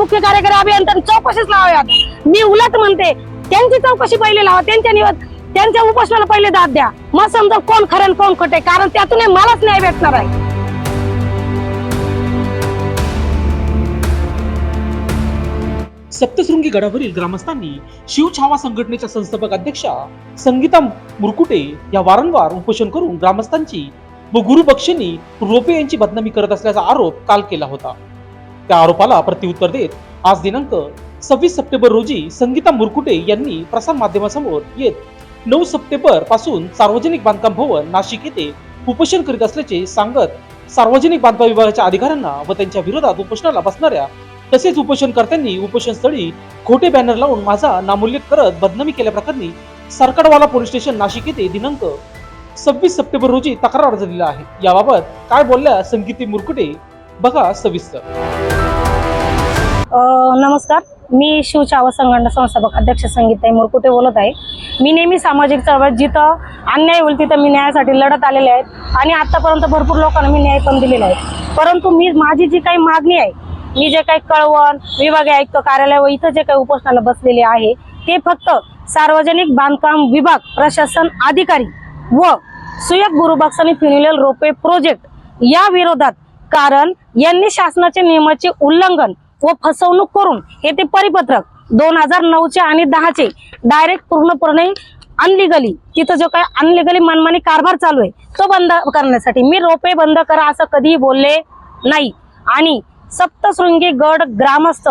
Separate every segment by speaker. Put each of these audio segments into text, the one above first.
Speaker 1: मुख्य कार्यकारी अभियंत्यांनी चौकशीच लावाव्यात मी उलट म्हणते त्यांची चौकशी पहिले लावा त्यांच्या निवड त्यांच्या उपोषणाला पहिले दाद द्या. मग समजा कोण खरं कोण खोटे कारण त्यातून मलाच न्याय भेटणार आहे.
Speaker 2: सप्तशृंगी गडावरील ग्रामस्थांनी शिवछावा संघटनेच्या संस्थापक अध्यक्षा संगीता मुरकुटे या वारंवार उपोषण करून ग्रामस्थांची व गुरुबक्षिनी रोपे यांची बदनामी करत असल्याचा आरोप काल केला होता. त्या आरोपाला प्रत्युत्तर देत आज दिनांक सव्वीस सप्टेंबर रोजी संगीता मुरकुटे यांनी प्रसार माध्यमासमोर येत नऊ सप्टेंबरपासून सार्वजनिक बांधकाम भवन नाशिक येथे उपोषण करीत असल्याचे सांगत सार्वजनिक बांधकाम विभागाच्या अधिकाऱ्यांना व त्यांच्या विरोधात उपोषणाला बसणाऱ्या तसेच उपोषणकर्त्यांनी उपोषणस्थळी खोटे बॅनर लावून माझा नामोल्लेख करत बदनामी केल्याप्रकरणी सरकारवाला पोलीस स्टेशन नाशिक येथे दिनांक सव्वीस सप्टेंबर रोजी तक्रार अर्ज दिला आहे. याबाबत काय बोलल्या संगीती मुरकुटे? बघा सविस्तर.
Speaker 1: नमस्कार. मी शिव शिवछावा संघटना संस्थापक अध्यक्ष संगीताई मुरकुटे बोलत आहे? मी नेहमी सामाजिक चळवळ जिथं अन्याय होईल तिथं मी न्यायासाठी लढत आलेले आहेत आणि आतापर्यंत भरपूर लोकांना मी न्याय पण दिलेला आहे. परंतु मी माझी जी काही मागणी आहे मी जे काही कळवण विभागीय आयुक्त कार्यालय व इथं जे काही उपोषणाला बसलेले आहे ते फक्त सार्वजनिक बांधकाम विभाग प्रशासन अधिकारी व सुयक गुरुबाक्स आणि फिनिलेल रोपे प्रोजेक्ट या विरोधात कारण यांनी शासनाच्या नियमाचे उल्लंघन व फसवणूक करून हे ते परिपत्रक दोन हजार नऊचे आणि दहाचे डायरेक्ट पूर्णपणे अनलिगली तिथं जो काय अनलिगली मनमानी कारभार चालू आहे तो बंद करण्यासाठी मी रोपे बंद करा असं कधीही बोलले नाही. आणि सप्तशृंगी गड ग्रामस्थ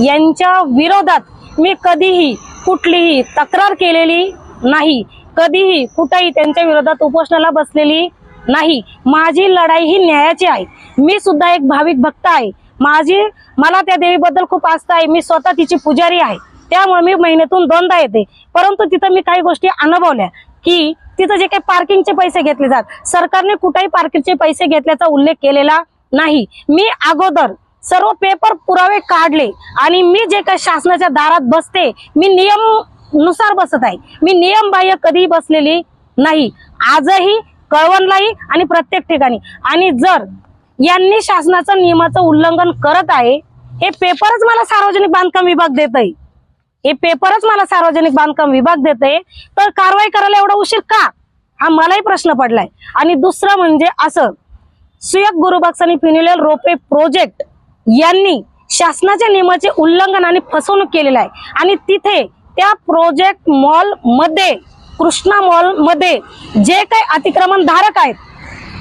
Speaker 1: यांच्या विरोधात मी कधीही कुठलीही तक्रार केलेली नाही. कधीही कुठेही त्यांच्या विरोधात उपोषणाला बसलेली नाही. माझी लढाई ही न्यायाची आहे. मी सुद्धा एक भाविक भक्त आहे. माझी मला त्या देवीबद्दल खूप आस्था आहे. मी स्वतः तिची पुजारी आहे. त्यामुळे मी महिन्यातून दोनदा येते. परंतु तिथं मी काही गोष्टी अनुभवल्या की तिथं जे काही पार्किंगचे पैसे घेतले जात सरकारने कुठेही पार्किंगचे पैसे घेतल्याचा उल्लेख केलेला नाही. मी अगोदर सर्व पेपर पुरावे काढले आणि मी जे काही शासनाच्या दारात बसते मी नियमनुसार बसत आहे. मी नियम बाह्य कधीही बसलेली नाही. आजही कळवणलाही आणि प्रत्येक ठिकाणी. आणि जर यांनी शासनाचं नियमाचं उल्लंघन करत आहे. हे पेपरच मला सार्वजनिक बांधकाम विभाग देत आहे. हे पेपरच मला सार्वजनिक बांधकाम विभाग देत आहे. तर कारवाई करायला एवढा उशीर का? हा मलाही प्रश्न पडलाय. आणि दुसरं म्हणजे असं सुयक गुरुबक्स आणि फिनिलेल रोपे प्रोजेक्ट यांनी शासनाच्या नियमाचे उल्लंघन आणि फसवणूक केलेलं आहे. आणि तिथे त्या प्रोजेक्ट मॉलमध्ये कृष्णा मॉलमध्ये जे काही अतिक्रमण धारक आहेत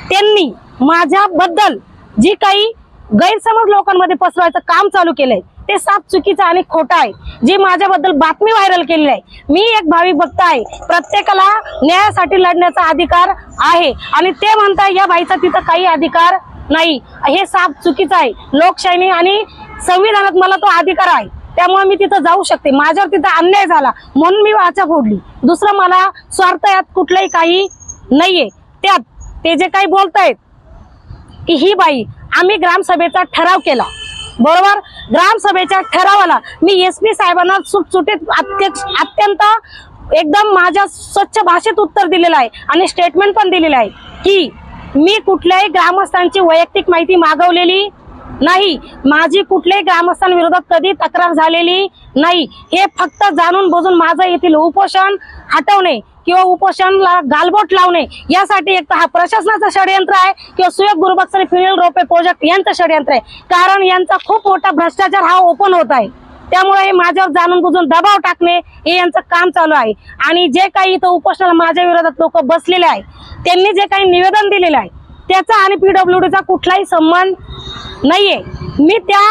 Speaker 1: त्यांनी माझ्याबद्दल जी काही गैरसमज लोकांमध्ये पसरवायचं काम चालू केलंय ते साफ चुकीचं आणि खोटं आहे. जी माझ्याबद्दल बातमी व्हायरल केलेली आहे मी एक भाविक भक्त आहे. प्रत्येकाला न्यायासाठी लढण्याचा अधिकार आहे. आणि ते म्हणताय या बाईचा तिथं काही अधिकार नाही. हे साफ चुकीचं आहे. लोकशाही आणि संविधानात मला तो अधिकार आहे. त्यामुळे मी तिथं जाऊ शकते. माझ्यावर तिथं अन्याय झाला. म्हणून मी वाचा फोडली. दुसरं मला स्वार्थ यात कुठलंही काही नाहीये. त्यात ते जे काही बोलतायत की ही बाई आम्ही ग्रामसभेचा ठराव केला. बरोबर? ग्रामसभेच्या ठरावाला मी एस पी साहेबांना सुटसुटीत अत्यंत एकदम माझ्या स्वच्छ भाषेत उत्तर दिलेलं आहे आणि स्टेटमेंट पण दिलेलं आहे की मी कुठल्याही ग्रामस्थांची वैयक्तिक माहिती मागवलेली नाही. माझी कुठल्याही ग्रामस्थांविरोधात कधी तक्रार झालेली नाही. हे फक्त जाणून बुजून माझं येथील उपोषण हटवणे. किंवा उपोषणला गालबोट लावणे यासाठी एक तर हा प्रशासनाचं षडयंत्र आहे किंवा सुयोग गुरुबक्स आणि रोपे प्रोजेक्ट यांचं षडयंत्र आहे. कारण यांचा खूप मोठा भ्रष्टाचार हा ओपन होत आहे. त्यामुळे हे माझ्यावर जाणून बुजून दबाव टाकणे हे यांचं काम चालू आहे. आणि जे काही इथं उपोषणाला माझ्या विरोधात लोक बसलेले आहे त्यांनी जे काही निवेदन दिलेलं आहे त्याचा आणि पीडब्ल्यूडीचा कुठलाही संबंध नाहीये. मी त्या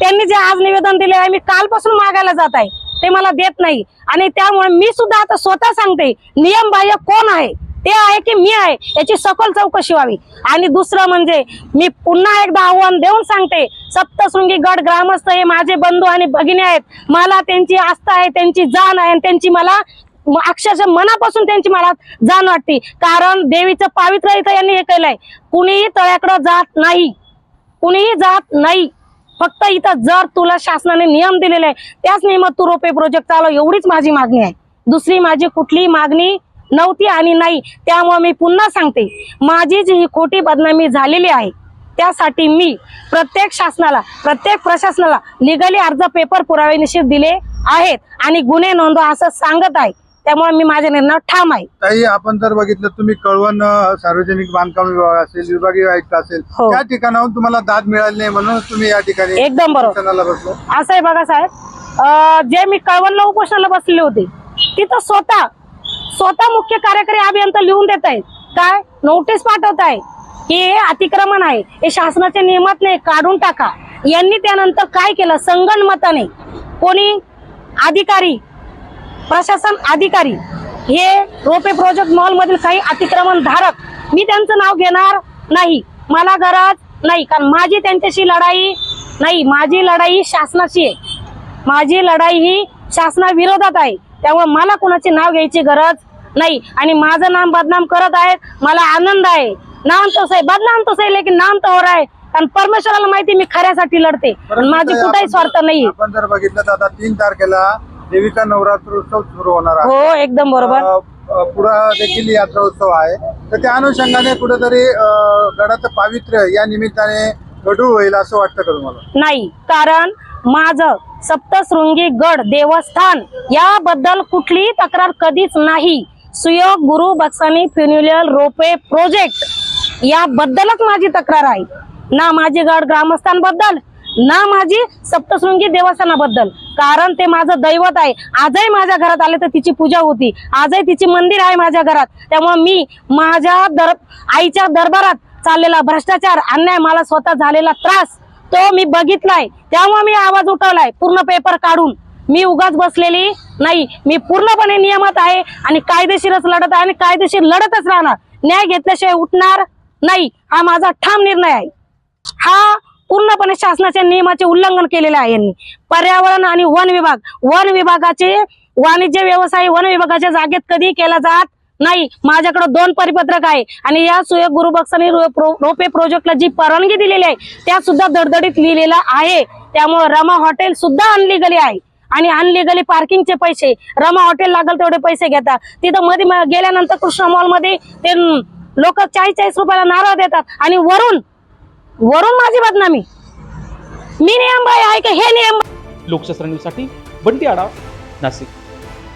Speaker 1: त्यांनी जे आज निवेदन दिले आहे मी कालपासून मागायला जात आहे. ते मला देत नाही. आणि त्यामुळे मी सुद्धा आता स्वतः सांगते नियम बाह्य कोण आहे? ते आहे की मी आहे याची सखोल चौकशी व्हावी. आणि दुसरं म्हणजे मी पुन्हा एकदा आव्हान देऊन सांगते सप्तशृंगी गड ग्रामस्थ हे माझे बंधू आणि भगिनी आहेत. मला त्यांची आस्था आहे त्यांची जाण आहे आणि त्यांची मला अक्षरशः मनापासून त्यांची मला जाण वाटते. कारण देवीचं पावित्र्य इथं यांनी हे केलंय. कुणीही तळ्याकडं जात नाही. कुणीही जात नाही. फक्त इथं जर तुला शासनाने नियम दिलेले आहे त्याच नियमात तू रोपे प्रोजेक्ट चालव एवढीच माझी मागणी आहे. दुसरी माझी कुठलीही मागणी नव्हती आणि नाही त्यामुळे मी पुन्हा सांगते माझी जी ही खोटी बदनामी झालेली आहे त्यासाठी मी प्रत्येक शासनाला प्रत्येक प्रशासनाला लिगली अर्ज पेपर पुरावे निश्चित दिले आहेत आणि गुन्हे नोंदवा असं सांगत आहे. त्यामुळे मी माझ्या निर्णय ठाम आहे.
Speaker 3: ताई आपण जर बघितलं तुम्ही कळवण सार्वजनिक बांधकाम विभाग असेल विभागीय आयुक्त असेल
Speaker 1: हो.
Speaker 3: त्या ठिकाणाहून तुम्हाला दाद मिळाली नाही म्हणून तुम्ही या ठिकाणी
Speaker 1: एकदम बरोबर.
Speaker 3: उपोषणाला बसलो.
Speaker 1: असं आहे बघा साहेब. अं, जे मी कळवणला उपोषणाला बसले होते तिथं स्वतः स्वतः मुख्य कार्यकारी अभियंता लिहून देत आहेत. काय? नोटीस पाठवत आहे की हे अतिक्रमण आहे हे शासनाच्या नियमात नाही काढून टाका. यांनी त्यानंतर काय केलं? संगणमताने कोणी अधिकारी प्रशासन अधिकारी हे रोपे प्रोजेक्ट मॉल मधील काही अतिक्रमण धारक मी त्यांचं नाव घेणार नाही. मला गरज नाही कारण माझी त्यांच्याशी लढाई नाही माझी लढाई शासनाची आहे. माझी लढाई ही शासनाविरोधात आहे त्यामुळे मला कोणाचे नाव घ्यायची गरज नाही. आणि माझं नाम बदनाम करत आहेत मला आनंद आहे. नाम तो सही बदनाम तो सही लेकिन नाम तो हो रहा है कारण परमेश्वराला माहिती मी खऱ्यासाठी लढते. माझी कुठेही स्वार्थ नाही.
Speaker 3: आपण जर बघितलं तर आता तीन तारखेला देवीचा नवरात्र उत्सव सुरू होणार आहे.
Speaker 1: हो एकदम बरोबर.
Speaker 3: अ, पुढं देखील यात्रा उत्सव आहे. तर त्या अनुषंगाने कुठेतरी गडाचं पावित्र्य या निमित्ताने गढूळ होईल असं वाटतं का तुम्हाला?
Speaker 1: नाही कारण माझं सप्तशृंगी गड देवस्थान याबद्दल कुठलीही तक्रार कधीच नाही. सुयोग गुरु बक्सानी फ्युन्युलियल रोपे प्रोजेक्ट याबद्दलच माझी तक्रार आहे. ना माझी गड ग्रामस्थांबद्दल ना माझी सप्तशृंगी देवस्थानाबद्दल. कारण ते माझं दैवत आहे. आजही माझ्या घरात आले तर तिची पूजा होती. आजही तिची मंदिर आहे माझ्या घरात. त्यामुळे मी माझ्या दर आईच्या दरबारात चाललेला भ्रष्टाचार अन्याय मला स्वतः झालेला त्रास तो मी बघितलाय. त्यामुळे मी आवाज उठवलाय. पूर्ण पेपर काढून. मी उगाच बसलेली नाही. मी पूर्णपणे नियमात आहे आणि कायदेशीरच लढत आहे आणि कायदेशीर लढतच राहणार. न्याय घेतल्याशिवाय उठणार नाही. हा माझा ठाम निर्णय आहे. हा पूर्णपणे शासनाच्या नियमाचे उल्लंघन केलेले आहे यांनी. पर्यावरण आणि वन विभाग वन विभागाचे वाणिज्य व्यवसाय वन विभागाच्या जागेत कधी केला जात नाही. माझ्याकडे दोन परिपत्रक आहे आणि या सुयोग गुरुबक्षांनी रोपे प्रोजेक्टला जी परवानगी दिलेली आहे त्या सुद्धा दडदडीत लिहिलेला आहे. त्यामुळे रमा हॉटेल सुद्धा अनलिगली आहे. आणि अनलिगली पार्किंगचे पैसे रमा हॉटेल लागल तेवढे पैसे घेतात तिथं मध्ये गेल्यानंतर कृष्णा मॉलमध्ये ते लोक चाळीस चाळीस रुपयाला नारळ देतात आणि वरून वरून माझी बदनामी. मी नियम बाई आहे का? हे नियम
Speaker 2: लोकशास्त्र न्यूजसाठी बंटी आडा नाशिक.